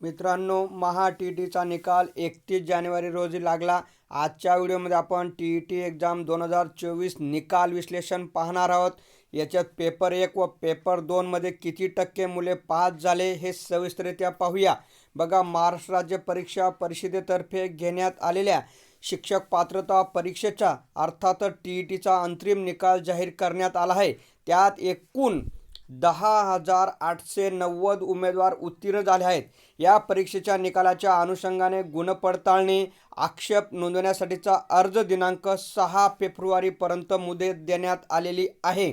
मित्रांनो महा टी टीचा निकाल एकतीस जानेवारी रोजी लागला. आजच्या व्हिडिओमध्ये आपण टी ई टी एक्झाम दोन हजार चोवीस निकाल विश्लेषण पाहणार आहोत. याच्यात पेपर एक व पेपर दोनमध्ये किती टक्के मुले पास झाले हे सविस्तरित्या पाहूया. बघा महाराष्ट्र राज्य परीक्षा परिषदेतर्फे घेण्यात आलेल्या शिक्षक पात्रता परीक्षेचा अर्थात टी ई टीचा अंतिम निकाल जाहीर करण्यात आला आहे. त्यात एकूण दहा हजार आठशे नव्वद उमेदवार उत्तीर्ण झाले आहेत. या परीक्षेच्या निकालाच्या अनुषंगाने गुणपडताळणी आक्षेप नोंदवण्यासाठीचा अर्ज दिनांक सहा फेब्रुवारीपर्यंत मुदत देण्यात आलेली आहे.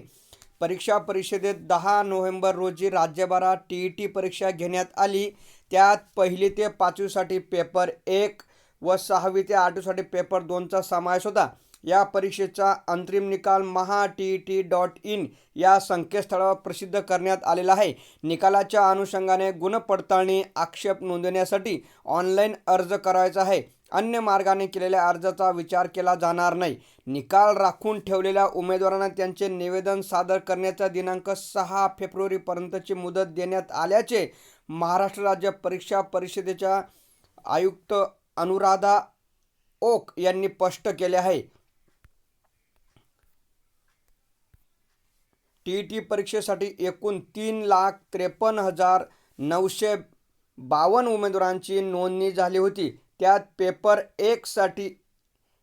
परीक्षा परिषदेत दहा नोव्हेंबर रोजी राज्यभरात टी ई टी परीक्षा घेण्यात आली. त्यात पहिली ते पाचवीसाठी पेपर एक व सहावी ते आठवीसाठी पेपर दोनचा समावेश होता. या परीक्षेचा अंतिम निकाल Maha T T dot in या संकेतस्थळावर प्रसिद्ध करण्यात आलेला आहे. निकालाच्या अनुषंगाने गुणपडताळणी आक्षेप नोंदवण्यासाठी ऑनलाईन अर्ज करायचा आहे. अन्य मार्गाने केलेल्या अर्जाचा विचार केला जाणार नाही. निकाल राखून ठेवलेल्या उमेदवारांना त्यांचे निवेदन सादर करण्याचा दिनांक सहा फेब्रुवारीपर्यंतची मुदत देण्यात आल्याचे महाराष्ट्र राज्य परीक्षा परिषदेच्या आयुक्त अनुराधा ओक यांनी स्पष्ट केले आहे. टी ई टी परीक्षेसाठी एकूण तीन लाख त्रेपन्न हजार नऊशे बावन्न उमेदवारांची नोंदणी झाली होती. त्यात पेपर एकसाठी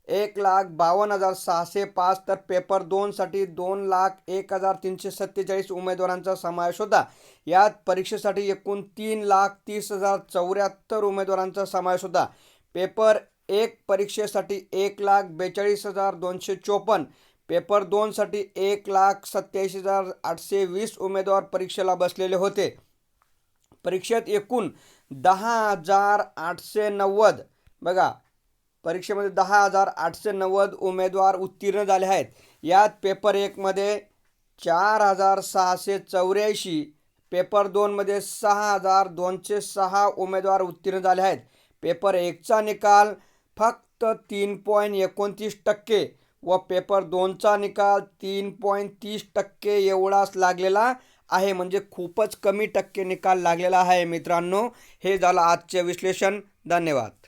एक लाख बावन्न हजार सहाशे पाच तर पेपर दोनसाठी दोन लाख एक हजार तीनशे सत्तेचाळीस उमेदवारांचा समावेश होता. यात परीक्षेसाठी एकूण तीन लाख तीस हजार चौऱ्याहत्तर उमेदवारांचा समावेश होता. पेपर एक परीक्षेसाठी एक लाख बेचाळीस हजार दोनशे चोपन्न पेपर दोनसाठी एक लाख सत्याऐंशी हजार आठशे वीस उमेदवार परीक्षेला बसलेले होते. परीक्षेत एकूण दहा हजार आठशे नव्वद बघा परीक्षेमध्ये दहा हजार आठशे नव्वद उमेदवार उत्तीर्ण झाले आहेत. यात पेपर एकमध्ये चार हजार सहाशे चौऱ्याऐंशी पेपर दोनमध्ये सहा हजार दोनशे सहा उमेदवार उत्तीर्ण झाले आहेत. पेपर एकचा निकाल फक्त तीन पॉईंट एकोणतीस टक्के व पेपर दोनचा निकाल तीन पॉईंट तीस टक्के एवढाच लागलेला आहे. म्हणजे खूपच कमी टक्के निकाल लागलेला आहे मित्रांनो. हे झालं आजचे विश्लेषण. धन्यवाद.